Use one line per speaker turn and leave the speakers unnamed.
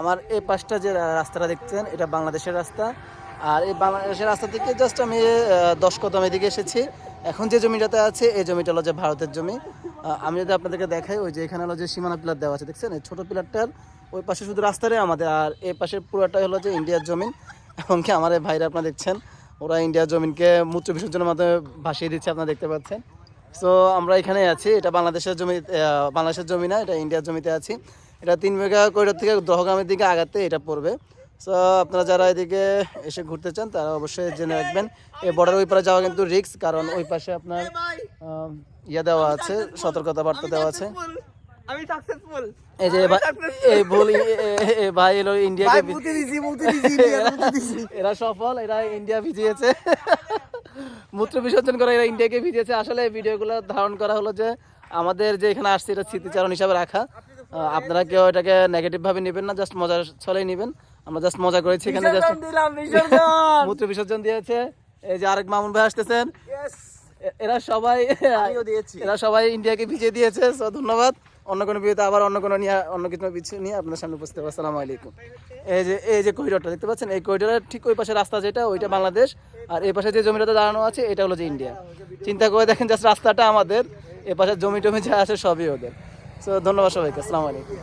আমার এই পাশটা যে রাস্তাটা দেখছেন এটা বাংলাদেশের রাস্তা। আর এই বাংলাদেশের রাস্তা থেকে জাস্ট আমি দশ কদম এদিকে এসেছি। এখন যে জমিটাতে আছে, এই জমিটা হলো যে ভারতের জমি। আমি যদি আপনাদেরকে দেখাই, ওই যে এখানে হলো যে সীমানা পিলার দেওয়া আছে, দেখছেন? এই ছোটো পিলারটার ওই পাশে শুধু রাস্তাটাই আমাদের, আর এই পাশে পুরোটাই হলো যে ইন্ডিয়ার জমিন এবং কি আমার ভাইরা আপনারা দেখছেন, ওরা ইন্ডিয়ার জমিনকে মূত্র বিসর্জনের মাধ্যমে ভাসিয়ে দিচ্ছে, আপনারা দেখতে পাচ্ছেন। সো আমরা এখানে আছি। এটা বাংলাদেশের জমি বাংলাদেশের জমি না এটা ইন্ডিয়ার জমিতে আছি। এটা তিন বিঘা করিডোর থেকে দহগ্রামের দিকে আগাতে এটা পড়বে। সো আপনারা যারা এদিকে এসে ঘুরতে চান তারা অবশ্যই জেনে রাখবেন। এই বর্ডার ওই পারে যাওয়া কিন্তু রিস্ক কারণ ওই পাশে আপনার ইয়ে দেওয়া আছে সতর্কতা বার্তা দেওয়া আছে।
আমি সাকসেসফুল
এই যে এই ভুল ভাই এলো ইন্ডিয়াকে এরা সফল এরা ইন্ডিয়া ভিজিয়েছে। মূত্র বিসর্জন করে এরা ইন্ডিয়াকে ভিজিয়েছে আসলে এই ভিডিওগুলো ধারণ করা হলো যে আমাদের যে এখানে আসছে এটা স্মৃতিচারণ হিসাবে রাখা। আপনারা কেউ এটাকে নেগেটিভ ভাবে নেবেন না জাস্ট মজার ছলেই নেবেন। আমরা জাস্ট মজা করেছি এখানে জাস্ট মূত্র বিসর্জন দিয়েছে। এই যে আরেক মামুন ভাই আসতেছেন। এরা সবাই
আমিও দিয়েছি।
এরা সবাই ইন্ডিয়াকে ভিজিয়ে দিয়েছে সো ধন্যবাদ। অন্য কোনো ভিডিওতে আবার অন্য কোনো নিয়ে অন্য কিছু কিছু নিয়ে আপনার সামনে উপস্থিত হবে। আসসালামু আলাইকুম। এই যে এই যে করিডোরটা দেখতে পাচ্ছেন এই করিডোরের ঠিক ওই পাশে রাস্তা যেটা ওইটা বাংলাদেশ। আর এই পাশে যে জমিটাতে দাঁড়ানো আছে এটা হলো যে ইন্ডিয়া। চিন্তা করে দেখেন জাস্ট রাস্তাটা আমাদের এ পাশে জমি টমি যা আছে সবই ওদের। সো ধন্যবাদ সবাইকে। আসসালামু আলাইকুম।